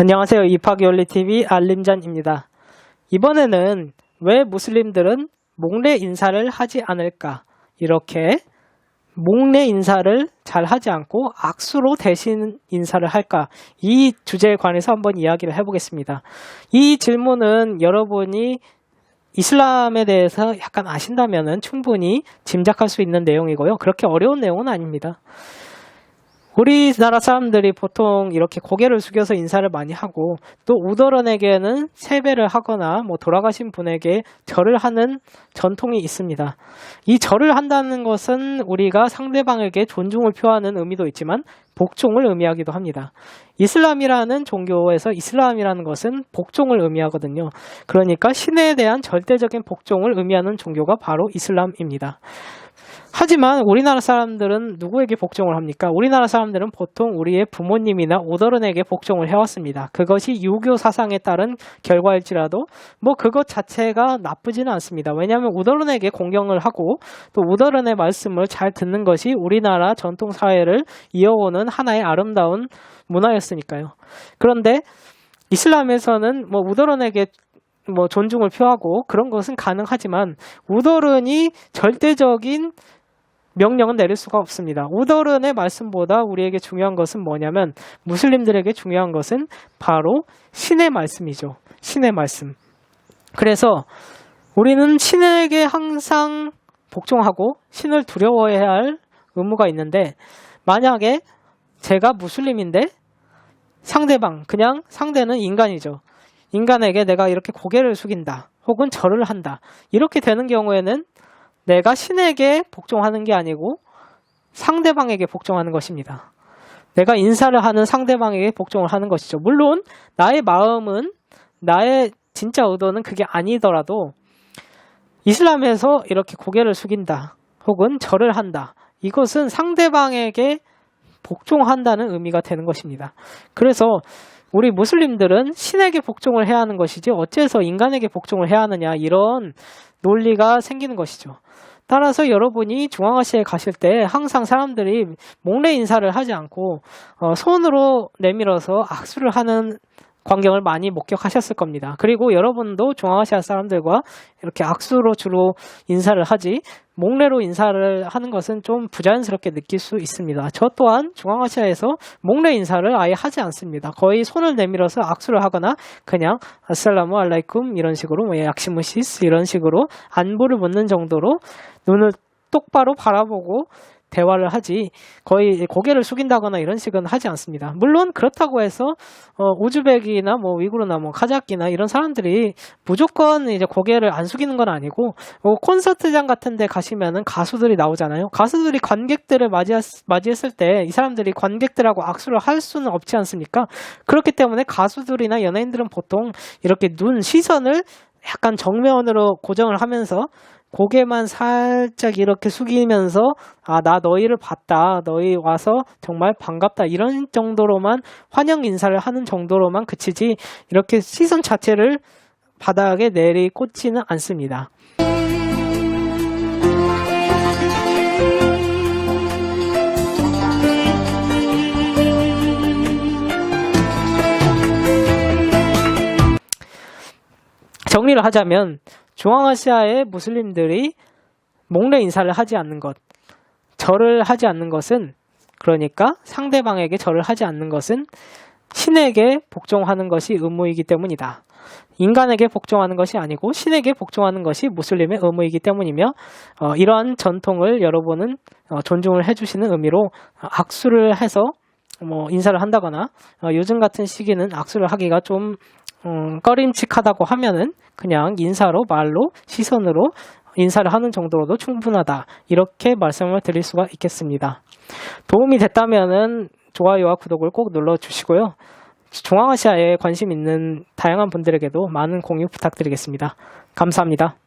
안녕하세요. 입학연리TV 알림잔입니다. 이번에는 왜 무슬림들은 목례 인사를 하지 않을까? 이렇게 목례 인사를 잘 하지 않고 악수로 대신 인사를 할까? 이 주제에 관해서 한번 이야기를 해보겠습니다. 이 질문은 여러분이 이슬람에 대해서 약간 아신다면 충분히 짐작할 수 있는 내용이고요. 그렇게 어려운 내용은 아닙니다. 우리나라 사람들이 보통 이렇게 고개를 숙여서 인사를 많이 하고 또 우더런에게는 세배를 하거나 뭐 돌아가신 분에게 절을 하는 전통이 있습니다. 이 절을 한다는 것은 우리가 상대방에게 존중을 표하는 의미도 있지만 복종을 의미하기도 합니다. 이슬람이라는 종교에서 이슬람이라는 것은 복종을 의미하거든요. 그러니까 신에 대한 절대적인 복종을 의미하는 종교가 바로 이슬람입니다. 하지만 우리나라 사람들은 누구에게 복종을 합니까? 우리나라 사람들은 보통 우리의 부모님이나 오더른에게 복종을 해왔습니다. 그것이 유교 사상에 따른 결과일지라도 뭐 그것 자체가 나쁘지는 않습니다. 왜냐하면 오더른에게 공경을 하고 또 오더른의 말씀을 잘 듣는 것이 우리나라 전통 사회를 이어오는 하나의 아름다운 문화였으니까요. 그런데 이슬람에서는 뭐 우더른에게 뭐 존중을 표하고 그런 것은 가능하지만 우더른이 절대적인 명령은 내릴 수가 없습니다. 우더른의 말씀보다 우리에게 중요한 것은 뭐냐면 무슬림들에게 중요한 것은 바로 신의 말씀이죠. 신의 말씀. 그래서 우리는 신에게 항상 복종하고 신을 두려워해야 할 의무가 있는데 만약에 제가 무슬림인데 상대방 그냥 상대는 인간이죠. 인간에게 내가 이렇게 고개를 숙인다. 혹은 절을 한다. 이렇게 되는 경우에는 내가 신에게 복종하는 게 아니고 상대방에게 복종하는 것입니다. 내가 인사를 하는 상대방에게 복종을 하는 것이죠. 물론 나의 마음은 나의 진짜 의도는 그게 아니더라도 이슬람에서 이렇게 고개를 숙인다. 혹은 절을 한다. 이것은 상대방에게 복종한다는 의미가 되는 것입니다. 그래서 우리 무슬림들은 신에게 복종을 해야 하는 것이지 어째서 인간에게 복종을 해야 하느냐 이런 논리가 생기는 것이죠. 따라서 여러분이 중앙아시아에 가실 때 항상 사람들이 목례 인사를 하지 않고 어, 손으로 내밀어서 악수를 하는 광경을 많이 목격하셨을 겁니다. 그리고 여러분도 중앙아시아 사람들과 이렇게 악수로 주로 인사를 하지 목례로 인사를 하는 것은 좀 부자연스럽게 느낄 수 있습니다. 저 또한 중앙아시아에서 목례 인사를 아예 하지 않습니다. 거의 손을 내밀어서 악수를 하거나 그냥 아살라무 알라이쿰 이런 식으로 뭐 약시무시스 이런 식으로 안부를 묻는 정도로 눈을 똑바로 바라보고 대화를 하지 거의 고개를 숙인다거나 이런 식은 하지 않습니다. 물론 그렇다고 해서 어, 우즈벡이나 뭐 위구르나 뭐 카자키나 이런 사람들이 무조건 이제 고개를 안 숙이는 건 아니고 어, 콘서트장 같은데 가시면은 가수들이 나오잖아요. 가수들이 관객들을 맞이했, 맞이했을 때 이 사람들이 관객들하고 악수를 할 수는 없지 않습니까? 그렇기 때문에 가수들이나 연예인들은 보통 이렇게 눈 시선을 약간 정면으로 고정을 하면서 고개만 살짝 이렇게 숙이면서 아 나 너희를 봤다 너희 와서 정말 반갑다 이런 정도로만 환영 인사를 하는 정도로만 그치지 이렇게 시선 자체를 바닥에 내리꽂지는 않습니다. 정리를 하자면 중앙아시아의 무슬림들이 목례 인사를 하지 않는 것, 절을 하지 않는 것은 그러니까 상대방에게 절을 하지 않는 것은 신에게 복종하는 것이 의무이기 때문이다. 인간에게 복종하는 것이 아니고 신에게 복종하는 것이 무슬림의 의무이기 때문이며 어, 이러한 전통을 여러분은 어, 존중을 해주시는 의미로 악수를 해서 뭐 인사를 한다거나 어, 요즘 같은 시기는 악수를 하기가 좀 음, 꺼림칙하다고 하면은 그냥 인사로 말로 시선으로 인사를 하는 정도로도 충분하다 이렇게 말씀을 드릴 수가 있겠습니다. 도움이 됐다면은 좋아요와 구독을 꼭 눌러 주시고요. 중앙아시아에 관심 있는 다양한 분들에게도 많은 공유 부탁드리겠습니다. 감사합니다.